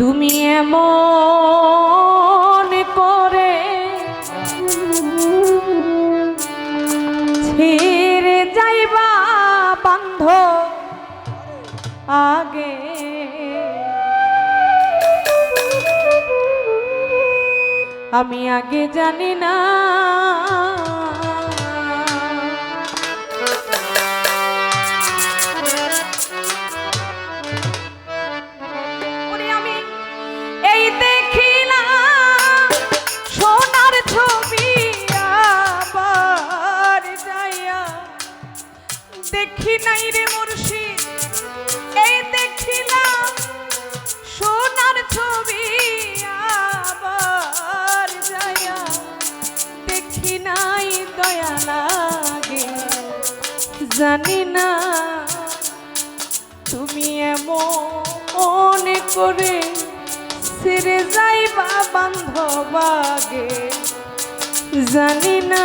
তুমি এমন করে ছেড়ে যাইবা বান্ধ আগে। আমি আগে জানি না করে ছেড়ে যাইবা বান্ধবাগে জানি না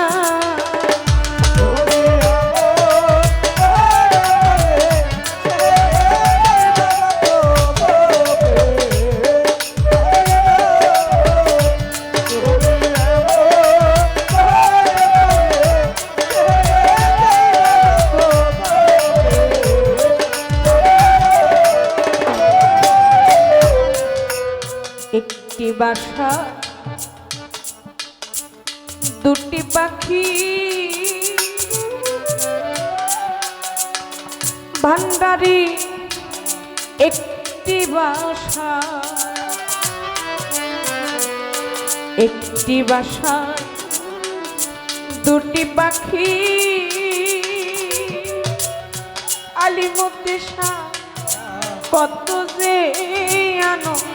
একটি বাসা, দুটি পাখি, ভান্ডারি একটি বাসা একটি বাসা, দুটি পাখি আলিমতে শাহ কত যে আনন্দে।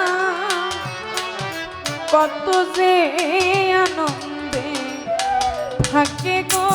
কত যে আনন্দে থাকে গো।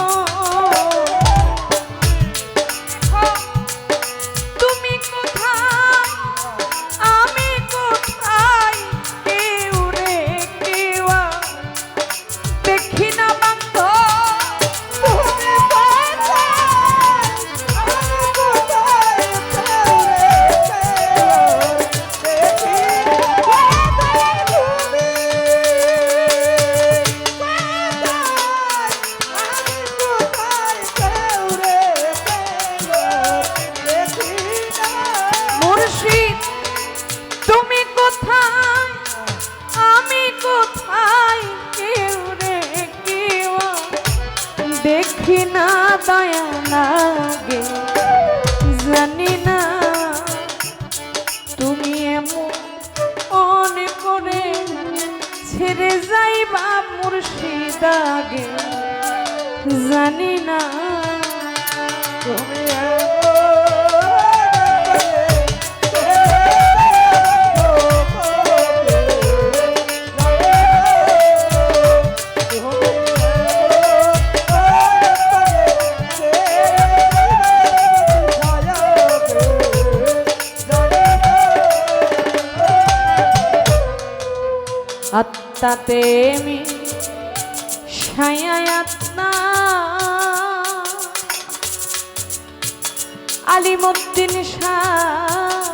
দেখি না দয়া লাগে, জানি না তুমি এমন অনেক করে ছেড়ে যাইবা মুর্শিদ আগে জানি না আলিমুদ্দিন শাহ।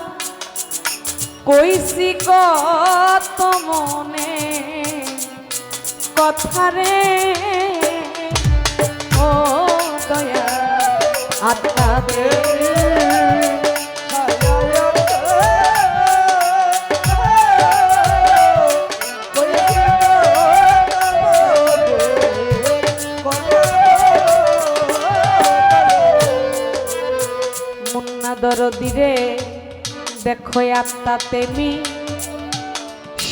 কইসি কত মনে কথারে ও দয়া আত্মাতে মুন্না দরদিরে, দেখো আত্মা তেমি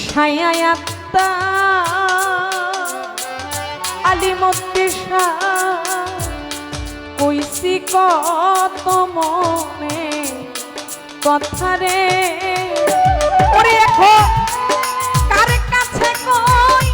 ছায়া আত্মা। আলিমত্তি কইসি কত মনে কথারে ওরে এখন কার কাছে কই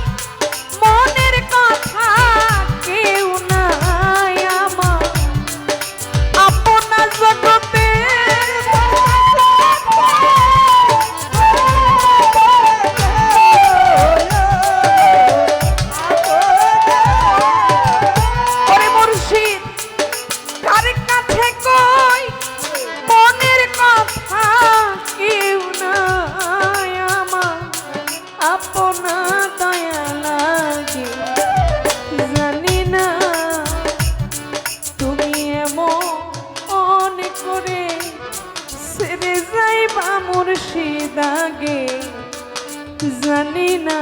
আগে জানি না।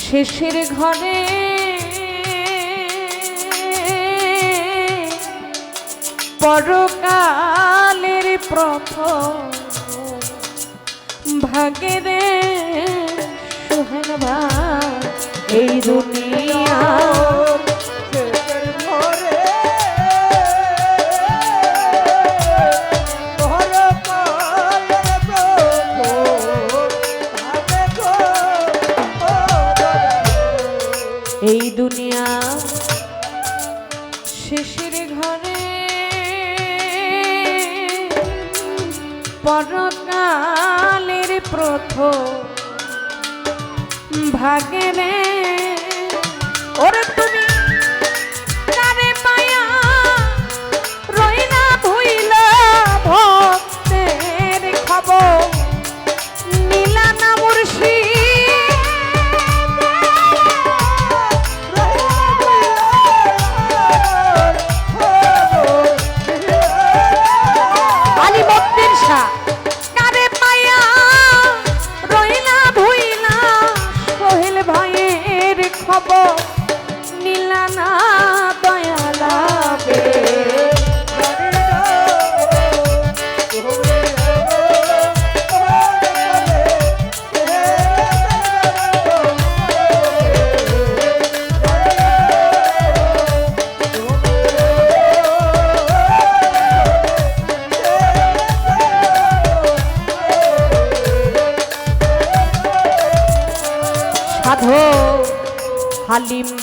শেষের ঘরে পরকালের প্রথম রে সোহেন এই দুনিয়া ভাগেরে ওরে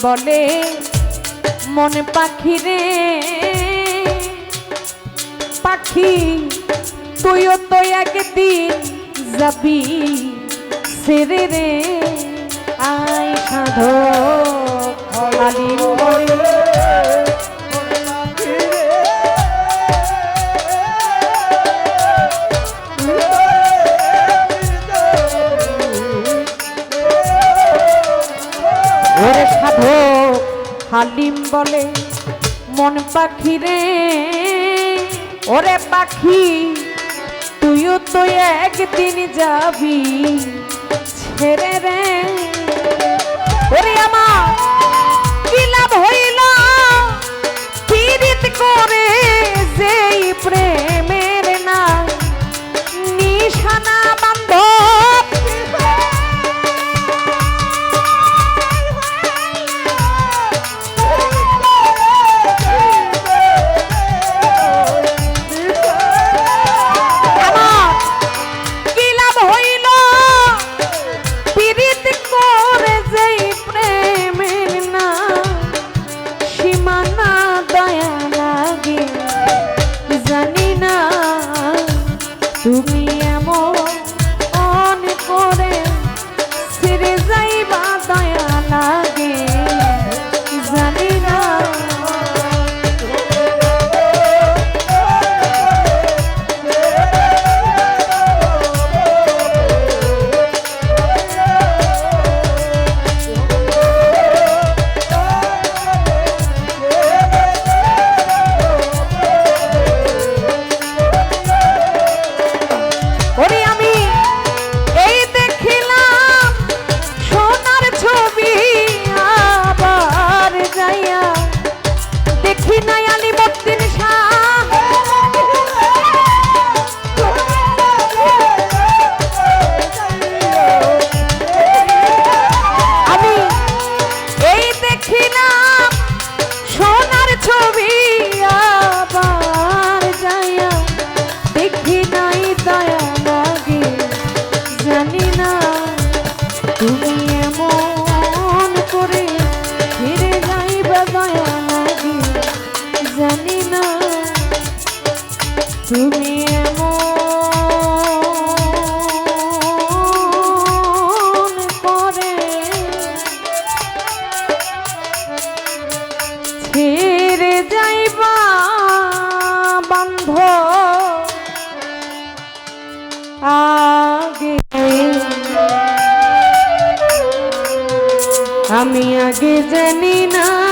বলে মন পাখি রে। পাখি তুইও তো একদিন যাবি সেরে রে। আই সাধো হালিম বলে সাধো হালিম বলে, মন পাখি রে, ওরে পাখি, তুইও তো একদিন যাবি, ছেড়ে রে। ওরে আমার, কি লাভ হইল? করে যেই প্রেমের ছেড়ে যাইবা বন্ধ। আগে আমি আগে জানি না